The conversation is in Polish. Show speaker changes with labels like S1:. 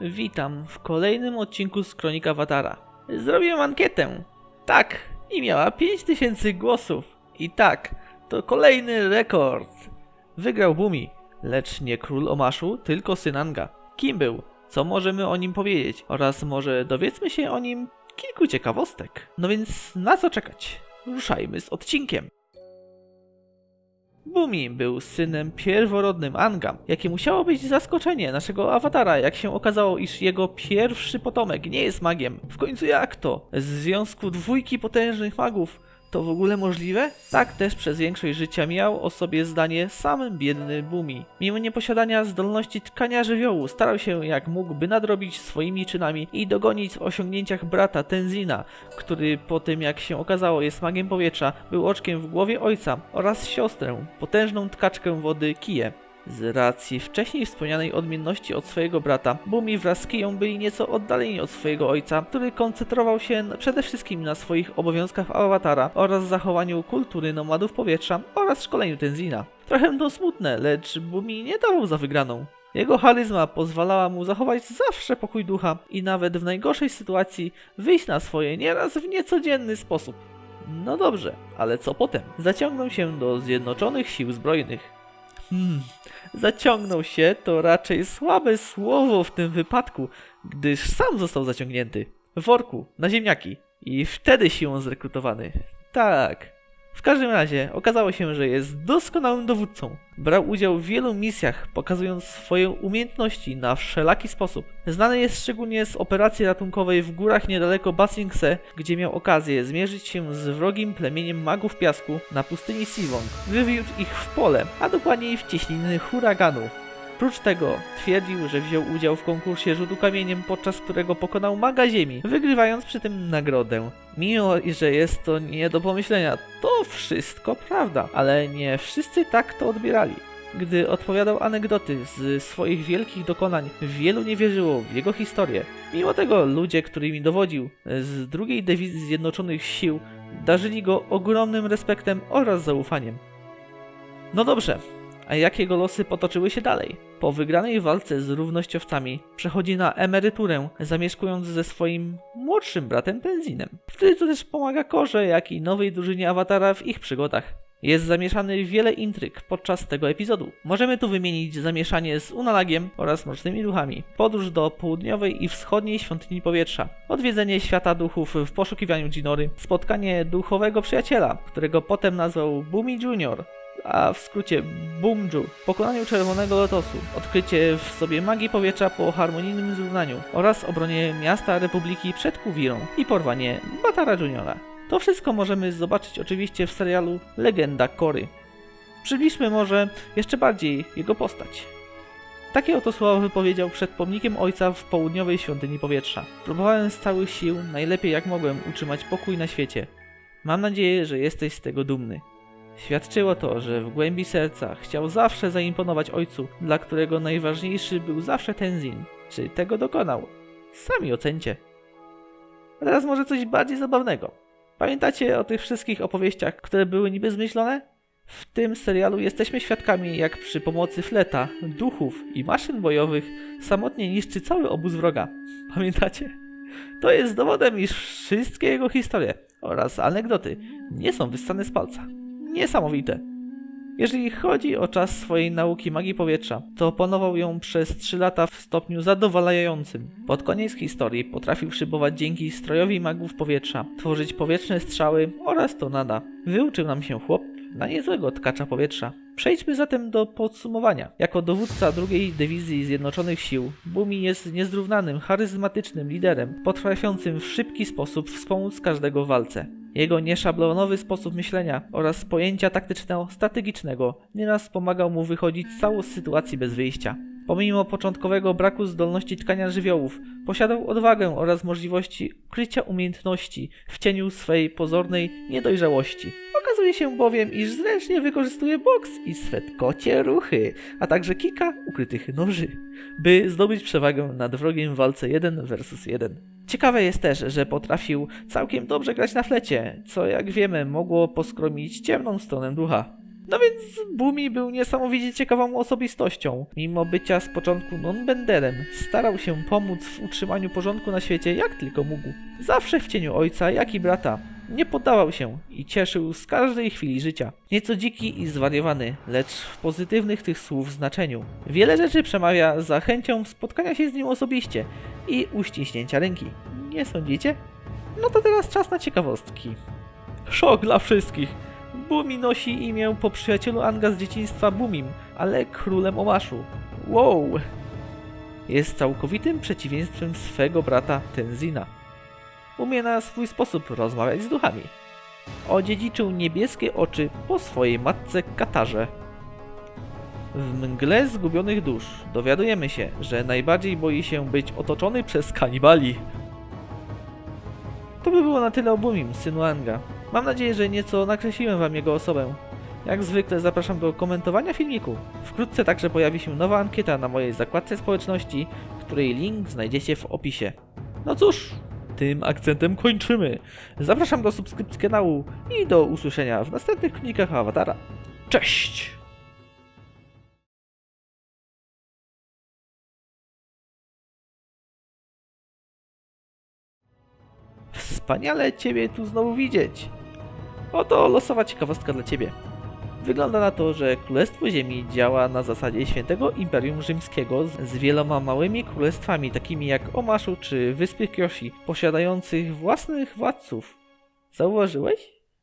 S1: Witam w kolejnym odcinku z Kronika Awatara. Zrobiłem ankietę. Tak, i miała 5000 głosów. I tak, to kolejny rekord. Wygrał Bumi, lecz nie król Omaszu, tylko syn Anga. Kim był? Co możemy o nim powiedzieć? Oraz może dowiedzmy się o nim kilku ciekawostek. No więc na co czekać? Ruszajmy z odcinkiem. Bumi był synem pierworodnym Anga, jakie musiało być zaskoczenie naszego awatara, jak się okazało, iż jego pierwszy potomek nie jest magiem. W końcu jak to? Z związku dwójki potężnych magów to w ogóle możliwe? Tak też przez większość życia miał o sobie zdanie sam biedny Bumi. Mimo nieposiadania zdolności tkania żywiołu, starał się jak mógł, by nadrobić swoimi czynami i dogonić w osiągnięciach brata Tenzina, który po tym jak się okazało jest magiem powietrza, był oczkiem w głowie ojca oraz siostrę, potężną tkaczkę wody Kiję. Z racji wcześniej wspomnianej odmienności od swojego brata, Bumi wraz z Kiją byli nieco oddaleni od swojego ojca, który koncentrował się przede wszystkim na swoich obowiązkach awatara oraz zachowaniu kultury nomadów powietrza oraz szkoleniu Tenzina. Trochę to smutne, lecz Bumi nie dawał za wygraną. Jego charyzma pozwalała mu zachować zawsze pokój ducha i nawet w najgorszej sytuacji wyjść na swoje nieraz w niecodzienny sposób. No dobrze, ale co potem? Zaciągnął się do Zjednoczonych Sił Zbrojnych. Hmm, zaciągnął się to raczej słabe słowo w tym wypadku, gdyż sam został zaciągnięty w worku na ziemniaki i wtedy siłą zrekrutowany. Tak. W każdym razie okazało się, że jest doskonałym dowódcą. Brał udział w wielu misjach, pokazując swoje umiejętności na wszelaki sposób. Znany jest szczególnie z operacji ratunkowej w górach niedaleko Basingse, gdzie miał okazję zmierzyć się z wrogim plemieniem magów piasku na pustyni Sivong. Wywiódł ich w pole, a dokładniej w cieśniny huraganu. Prócz tego twierdził, że wziął udział w konkursie rzutu kamieniem, podczas którego pokonał maga ziemi, wygrywając przy tym nagrodę. Mimo, że jest to nie do pomyślenia, to wszystko prawda, ale nie wszyscy tak to odbierali. Gdy odpowiadał anegdoty z swoich wielkich dokonań, wielu nie wierzyło w jego historię. Mimo tego ludzie, którymi dowodził z drugiej dywizji Zjednoczonych Sił, darzyli go ogromnym respektem oraz zaufaniem. No dobrze, a jak jego losy potoczyły się dalej? Po wygranej walce z równościowcami przechodzi na emeryturę, zamieszkując ze swoim młodszym bratem Tenzinem. Wtedy to też pomaga Korze, jak i nowej drużynie Awatara w ich przygodach. Jest zamieszany wiele intryg podczas tego epizodu. Możemy tu wymienić zamieszanie z Unalagiem oraz Mrocznymi Duchami, podróż do południowej i wschodniej świątyni powietrza, odwiedzenie świata duchów w poszukiwaniu Jinory, spotkanie duchowego przyjaciela, którego potem nazwał Bumi Junior, a w skrócie Bumju, pokonaniu Czerwonego Lotosu, odkrycie w sobie magii powietrza po harmonijnym zrównaniu oraz obronie miasta Republiki przed Kuwirą i porwanie Batara Juniora. To wszystko możemy zobaczyć oczywiście w serialu Legenda Kory. Przybliżmy może jeszcze bardziej jego postać. Takie oto słowa wypowiedział przed pomnikiem ojca w południowej świątyni powietrza. Próbowałem z całych sił, najlepiej jak mogłem, utrzymać pokój na świecie. Mam nadzieję, że jesteś z tego dumny. Świadczyło to, że w głębi serca chciał zawsze zaimponować ojcu, dla którego najważniejszy był zawsze Tenzin. Czy tego dokonał? Sami ocencie. A teraz może coś bardziej zabawnego. Pamiętacie o tych wszystkich opowieściach, które były niby zmyślone? W tym serialu jesteśmy świadkami, jak przy pomocy fleta, duchów i maszyn bojowych samotnie niszczy cały obóz wroga. Pamiętacie? To jest dowodem, iż wszystkie jego historie oraz anegdoty nie są wyssane z palca. Niesamowite. Jeżeli chodzi o czas swojej nauki magii powietrza, to opanował ją przez 3 lata w stopniu zadowalającym. Pod koniec historii potrafił szybować dzięki strojowi magów powietrza, tworzyć powietrzne strzały oraz tornada. Wyuczył nam się chłop na niezłego tkacza powietrza. Przejdźmy zatem do podsumowania. Jako dowódca drugiej dywizji Zjednoczonych Sił, Bumi jest niezrównanym, charyzmatycznym liderem, potrafiącym w szybki sposób wspomóc każdego w walce. Jego nieszablonowy sposób myślenia oraz pojęcia taktyczno-strategicznego nieraz pomagał mu wychodzić z całej sytuacji bez wyjścia. Pomimo początkowego braku zdolności tkania żywiołów, posiadał odwagę oraz możliwości ukrycia umiejętności w cieniu swej pozornej niedojrzałości. Okazuje się bowiem, iż zręcznie wykorzystuje boks i swe kocie ruchy, a także kilka ukrytych noży, by zdobyć przewagę nad wrogiem w walce 1 versus 1. Ciekawe jest też, że potrafił całkiem dobrze grać na flecie, co jak wiemy mogło poskromić ciemną stronę ducha. No więc Bumi był niesamowicie ciekawą osobistością. Mimo bycia z początku non-benderem, starał się pomóc w utrzymaniu porządku na świecie jak tylko mógł. Zawsze w cieniu ojca, jak i brata. Nie poddawał się i cieszył z każdej chwili życia. Nieco dziki i zwariowany, lecz w pozytywnych tych słów znaczeniu. Wiele rzeczy przemawia za chęcią spotkania się z nim osobiście i uściśnięcia ręki. Nie sądzicie? No to teraz czas na ciekawostki. Szok dla wszystkich. Bumi nosi imię po przyjacielu Anga z dzieciństwa Bumim, ale królem Omaszu. Wow! Jest całkowitym przeciwieństwem swego brata Tenzina. Umie na swój sposób rozmawiać z duchami. Odziedziczył niebieskie oczy po swojej matce Katarze. W mgle zgubionych dusz dowiadujemy się, że najbardziej boi się być otoczony przez kanibali. To by było na tyle o Bumim, synu Anga. Mam nadzieję, że nieco nakreśliłem wam jego osobę. Jak zwykle zapraszam do komentowania filmiku. Wkrótce także pojawi się nowa ankieta na mojej zakładce społeczności, której link znajdziecie w opisie. No cóż, tym akcentem kończymy. Zapraszam do subskrypcji kanału i do usłyszenia w następnych klinikach Awatara. Cześć! Wspaniale Ciebie tu znowu widzieć. Oto losowa ciekawostka dla Ciebie. Wygląda na to, że Królestwo Ziemi działa na zasadzie świętego Imperium Rzymskiego z wieloma małymi królestwami, takimi jak Omaszu czy Wyspy Kyoshi, posiadających własnych władców. Zauważyłeś?